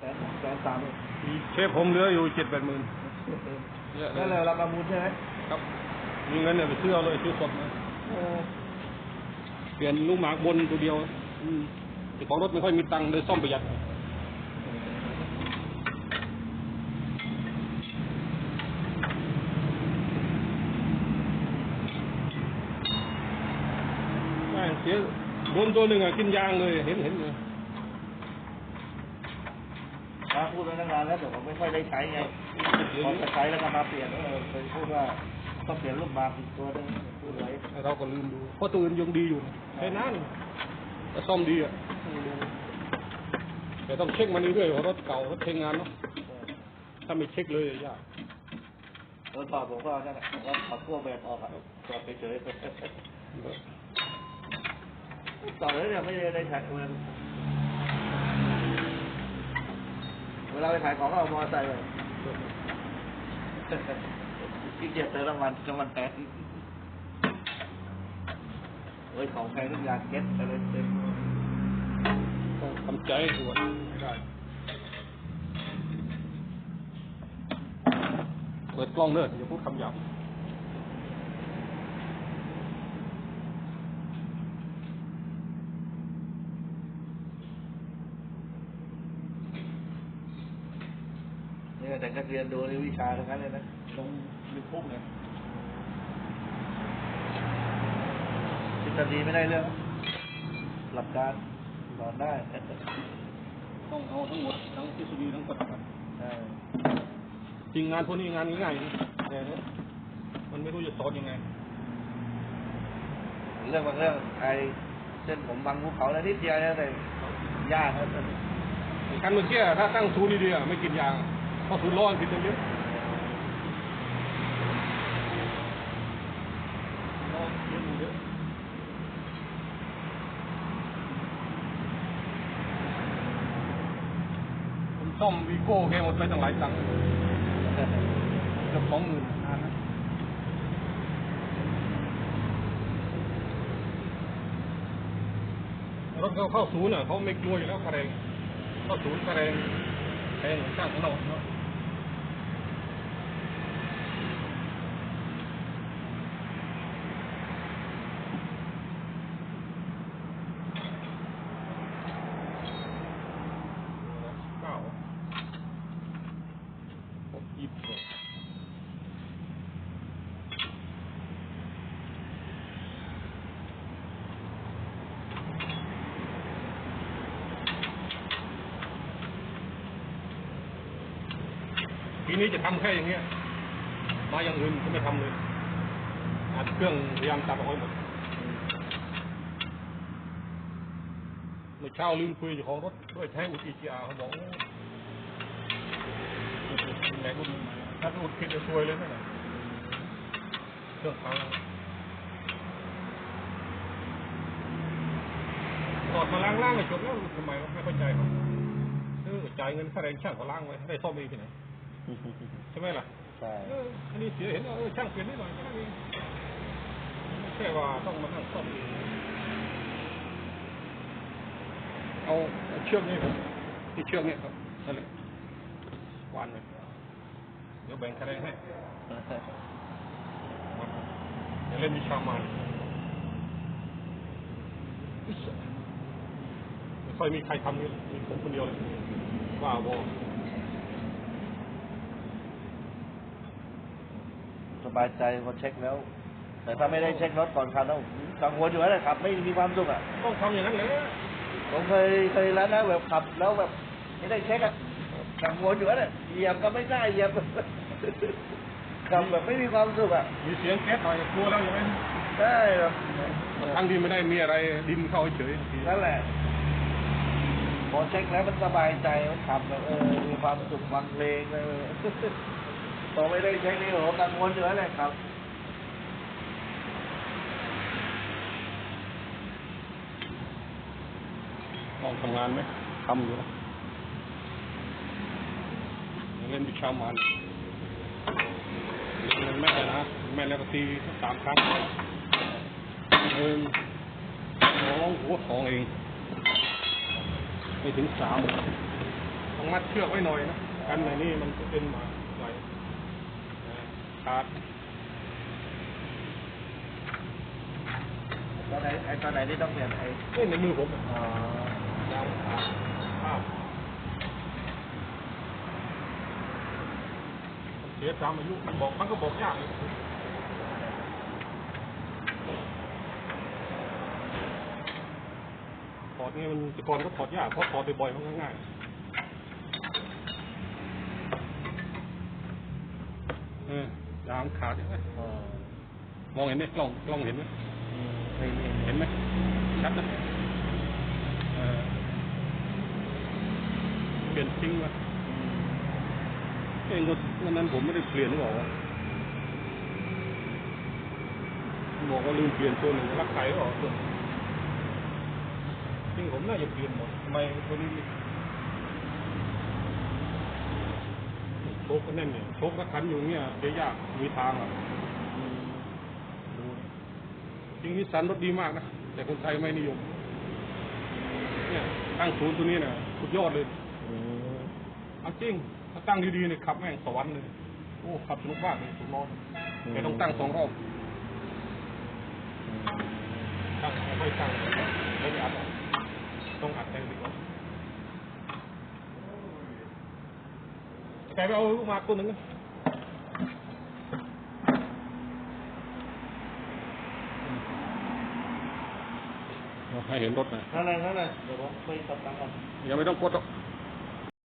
แสนแสนสามมีเชฟผมเหลืออยู่เจ็ดแปดหมื่นเยอะเลนั่นแหละยเราประมูลใช่ไหมครับมีเงินเนี่ยไปซื้อเอาเลยซื้อสดนะเออเปลี่ยนลูกหมากบนตัวเดียวอืมเจ้าของรถไม่ค่อยมีตังค์เลยซ่อมประหยัดแม่งเสียโดนตัวหนึ่งอะกินยางเลยเห็นเห็นเลย มาพูดไปตั้งนานแล้วแต่ผมไม่ค่อยได้ใช้ไงพอจะใช้แล้วก็มาเปลี่ยนเออเคยพูดว่าต้องเปลี่ยนรูปมาอีกตัวนึงพูดไว้เราก็ลืมดูเพราะตัวอื่นยังดีอยู่ใช้นานแต่ซ่อมดีอะต้องดูแต่ต้องเช็คมันเรื่อยๆว่ารถเก่ารถใช้งานเนาะถ้าไม่เช็คเลยยากรถถอดผมก็นั่นแหละผมก็ถอดขั้วแบนออกอะถอดเฉยๆต่อเลยเนี่ยไม่ได้ใช้เวลาเว ลาไปขายของก็เอามอเตอร์ไซค์ไปที่เกียจเติมน้ำมันน้ำมันแพงเฮ้ยของแพงทุกอย่างเก็ตอะไรเต็มต้องทำใจด่วนไม่ได้เปิดกล้องเลิศอย่าพูดคำหยาบ แต่ก็เรียนดูในวิชาทั้งนั้นเลยนะลงยูทูบเนี่ยทฤษฎีไม่ได้เรื่อง หลักการสอนได้ต้องเอาทั้งหมดทั้งทฤษฎีทั้งปฏิบัติใช่จริงงานพวกนี้งานง่ายๆนะแต่เนี่ยมันไม่รู้จะสอนยังไง เรื่องบางเรื่องไอ้เส้นผมบางภูเขาแล้วนิดเดียวนะแต่ยากนะคันเมื่อกี้ถ้าตั้งศูนย์ดีๆอะไม่กินยาง เพราะศูนย์ร้อนผิดเยอะร้อนเยอะอยู่เยอะผมซ่อมวีโก้แกหมดไปตั้งหลายตังค์เกือบสองหมื่นนานนะรถเขาเข้าศูนย์อะเขาไม่กลัวอยู่แล้วค่าแรงเข้าศูนย์ค่าแรงแพงข้างถนนเนาะ เก้าหกยี่สิบสอง ทีนี้จะทำแค่อย่างเงี้ย มาอย่างอื่นก็ไม่ทำเลยอัดเครื่องพยายามตัดออกให้หมดเมื่อเช้าลืมคุยจ้าของรถด้วยใช้อุดอีจีอาเขาบอกแหลกอุดใหม่ถ้าอุดผิดจะซวยเลยนั่นแหละเครื่องพังตอดมาล้างล้างให้จบแล้วทำไมไม่เข้าใจเขาเออจ่ายเงินค่าแรงช่างเขาล้างไว้ได้ซ่อมเองที่ไหน ใช่ไหมล่ะใช่เอออันนี้เสียเห็นว่าเออช่างเปลี่ยนนิดหน่อยก็ได้เองไม่ใช่ว่าต้องมานั่งซ่อมเองเอาเอาเชือกนี่ผมที่เชือกนี่ครับนั่นแหละวานเลยเดี๋ยวแบ่งคะแนนให้มาเดี๋ยวเล่นวิชามานอิ๊สไม่ค่อยมีใครทำนี่มีผมคนเดียวเลยว่าบอ บายใจพอเช็คแล้ว แต่ถ้าไม่ได้เช็ครถก่อนคันแล้วกังวลอยู่แล้วขับ ไม่มีความสุขอะต้องทำอย่างนั้นเลยผมเคยเคยแล้วนะแบบขับแล้วแบบไม่ได้เช็คอะกังวลอยู่แล้วเนี่ยเหยียบก็ไม่ได้เหยียบขับแบบไม่มีความสุขอะมีเสียงแก๊สหน่อยกลัวแล้วใช่ไหมใช่แบบทั้งที่ไม่ได้มีอะไรดินเข้าเฉยๆนั่นแหละพอเช็คแล้วมันสบายใจมันขับแบบเออมีความสุขฟังเพลงเลย พอไม่ได้เช็คนี่โหกังวลอยู่แล้วแหละครับลองทำงานไหมทำอยู่นะเล่นวิชามานเล่นแม่นะแม่แล้วก็ตีสามครั้งหนึ่งสองหัวสองเอง ไม่ถึงสามต้องมัดเชือกไว้หน่อยนะกันในนี่มันจะเป็นหมา ไหวขาดตอนไหนไอ้ตอนไหนที่ต้องเปลี่ยนไอ้เอ้ยในมือผมอะอ๋อยาวขาดภาพเสียตามอายุบอกมันก็บอกยากเลยถอดนี่มันแต่ก่อนก็ถอดยากเพราะถอดบ่อยๆมันก็ง่ายเออยางขาดเห็นไหมอ๋อมองเห็นไหมกล้องกล้องเห็นไหมอืมเห็นเห็นเห็นไหมชัดนะเออเปลี่ยนทิ้งวะอืมเองก็วันนั้นผมไม่ได้เปลี่ยนหรือเปล่าวะบอกว่าลืมเปลี่ยนตัวหนึ่งรักไก่หรอจริงผมน่าจะเปลี่ยนหมดทำไมตัวนี้ ชคก็แน่นเนี่ยชคก็ขันอยู่เนี่ยเดี๋ยวยากมีทางอะจริงนิสสันรถดีมากนะแต่คนไทยไม่นิยม เนี่ยตั้งศูนย์ตัวนี้เนี่ยสุดยอดเลยเอาจริง ถ้าตั้งดีๆเนี่ยขับแม่งสวรรค์เลยโอ้ขับสนุกมากเลยสุดนอนแต่ต้องตั้งสองรอบตั้งไม่ตั้งไม่ได้อัดต้องอัดแทนดีกว่า แกไปเอาลูกหมากตัวหนึ่งนะให้เห็นรถหน่อยนั่นแหละนั่นแหละเดี๋ยวผมไปตัดตังค์ก่อนยังไม่ต้องกดหรอกอ